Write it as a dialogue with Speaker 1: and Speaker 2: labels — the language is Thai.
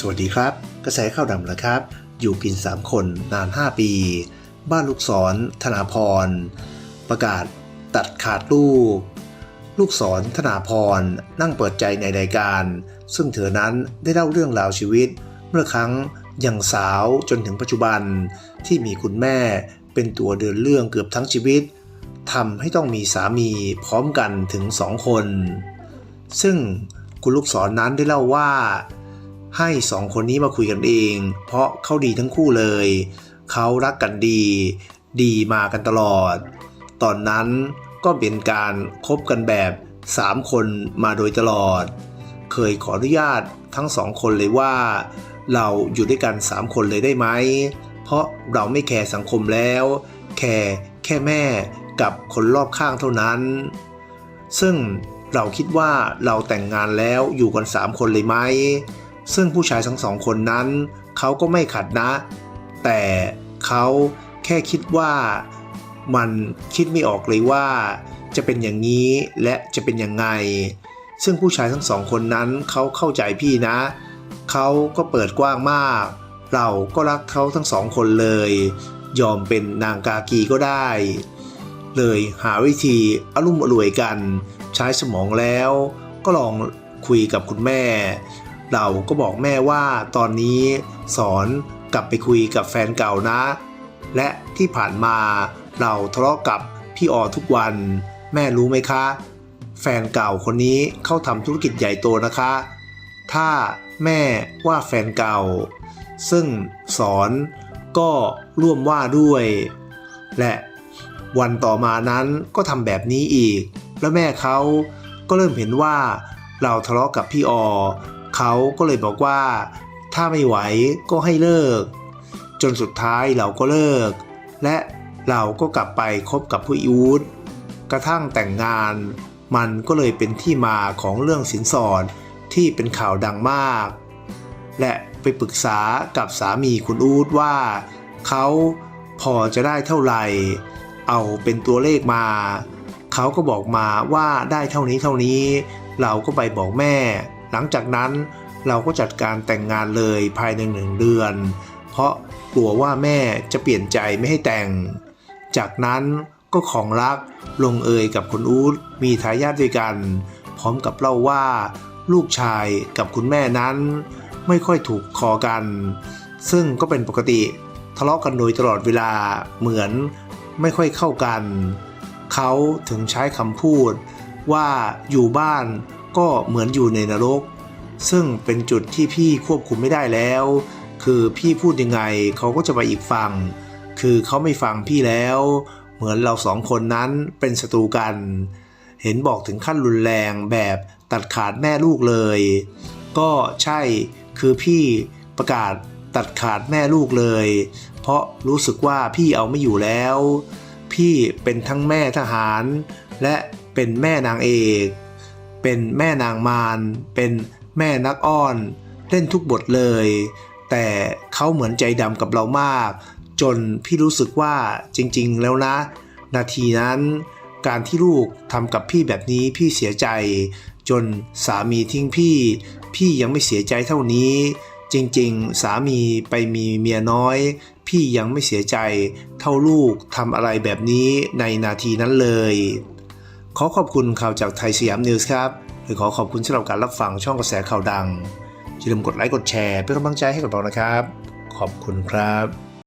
Speaker 1: สวัสดีครับ กระแสข่าวดำนะครับ อยู่กิน 3 คนนาน 5 ปี บ้านลูกศร ธนาพร ประกาศตัดขาดลูก ลูกศรธนาพร นั่งเปิดใจในรายการ ซึ่งเธอนั้นได้เล่าเรื่องราวชีวิต เมื่อครั้งยังสาวจนถึงปัจจุบันที่มีคุณแม่เป็นตัวเดินเรื่องเกือบทั้งชีวิตทำให้ต้องมีสามีพร้อมกันถึงสองคน ซึ่งคุณลูกศรนนั้นได้เล่าว่า ให้สองคนนี้มาคุยกันเอง เพราะเขาดีทั้งคู่เลย เขารักกันดี ดีมากันตลอด ตอนนั้นก็เป็นการคบกันแบบ 3 คนมาโดยตลอด เคยขออนุญาตทั้งสองคนเลยว่า เราอยู่ด้วยกัน 3 คนเลยได้ไหม เพราะเราไม่แคร์สังคมแล้ว แคร์แค่แม่กับคนรอบข้างเท่านั้น ซึ่งเราคิดว่าเราแต่งงานแล้วอยู่กัน 3 คนเลยไหม ซึ่งผู้ชายทั้งสองคนนั้นเขาก็ไม่ขัดนะ แต่เขาแค่คิดว่ามันคิดไม่ออกเลยว่า จะเป็นอย่างนี้และจะเป็นยังไง ซึ่งผู้ชายทั้งสองคนนั้นเขาเข้าใจพี่นะ เขาก็เปิดกว้างมาก เราก็รักเขาทั้งสองคนเลย ยอมเป็นนางกากีก็ได้ เลยหาวิธีอารมณ์อรวยกัน ใช้สมองแล้ว ก็ลองคุยกับคุณแม่ เราก็บอกแม่ว่าตอนนี้สอนกลับไปคุยกับแฟนเก่านะ และที่ผ่านมาเราทะเลาะกับพี่ออทุกวัน แม่รู้ไหมคะ แฟนเก่าคนนี้เข้าทำธุรกิจใหญ่โตนะคะ ถ้าแม่ว่าแฟนเก่า ซึ่งสอนก็ร่วมว่าด้วย และวันต่อมานั้นก็ทำแบบนี้อีก แล้วแม่เขาก็เริ่มเห็นว่าเราทะเลาะกับพี่ออ เขาก็เลยบอกว่า ถ้าไม่ไหวก็ให้เลิก จนสุดท้ายเราก็เลิก และเราก็กลับไปคบกับผู้อูดกระทั่งแต่งงาน มันก็เลยเป็นที่มาของเรื่องสินสอดที่เป็นข่าวดังมาก และไปปรึกษากับสามีคุณอูดว่า เขาพอจะได้เท่าไหร่ เอาเป็นตัวเลขมา เขาก็บอกมาว่าได้เท่านี้เท่านี้ เราก็ไปบอกแม่ หลังจากนั้นเราก็จัดการแต่งงานเลยภายในหนึ่งเดือน เพราะกลัวว่าแม่จะเปลี่ยนใจไม่ให้แต่ง จากนั้นก็ของรักลงเอยกับคุณอู๊ดมีทายาทด้วยกัน พร้อมกับเล่าว่า ลูกชายกับคุณแม่นั้นไม่ค่อยถูกคอกัน ซึ่งก็เป็นปกติทะเลาะกันโดยตลอดเวลาเหมือนไม่ค่อยเข้ากัน เขาถึงใช้คำพูดว่าอยู่บ้าน ก็เหมือนอยู่ในนรก ซึ่งเป็นจุดที่พี่ควบคุมไม่ได้แล้ว คือพี่พูดยังไงเขาก็จะไปอีกฝั่ง คือเขาไม่ฟังพี่แล้ว เหมือนเราสองคนนั้นเป็นศัตรูกัน เห็นบอกถึงขั้นรุนแรงแบบตัดขาดแม่ลูกเลย ก็ใช่คือพี่ประกาศตัดขาดแม่ลูกเลย เพราะรู้สึกว่าพี่เอาไม่อยู่แล้ว พี่เป็นทั้งแม่ทหาร และเป็นแม่นางเอก เป็นแม่นางมารเป็นแม่นักอ้อน เล่นทุกบทเลย แต่เขาเหมือนใจดำกับเรามาก จนพี่รู้สึกว่าจริง ๆ แล้วนะ นาทีนั้น การที่ลูกทำกับพี่แบบนี้พี่เสียใจ จนสามีทิ้งพี่ พี่ยังไม่เสียใจเท่านี้ จริงๆ สามีไปมีเมียน้อย พี่ยังไม่เสียใจ เท่าลูกทำอะไรแบบนี้ในนาทีนั้นเลย ขอขอบคุณข่าวจากไทยสยามนิวส์ครับหรือขอขอบคุณสำหรับการรับฟังช่องกระแสข่าวดังอย่าลืมกดไลค์กดแชร์เป็นกำลังใจให้กับเรานะครับ ขอบคุณครับ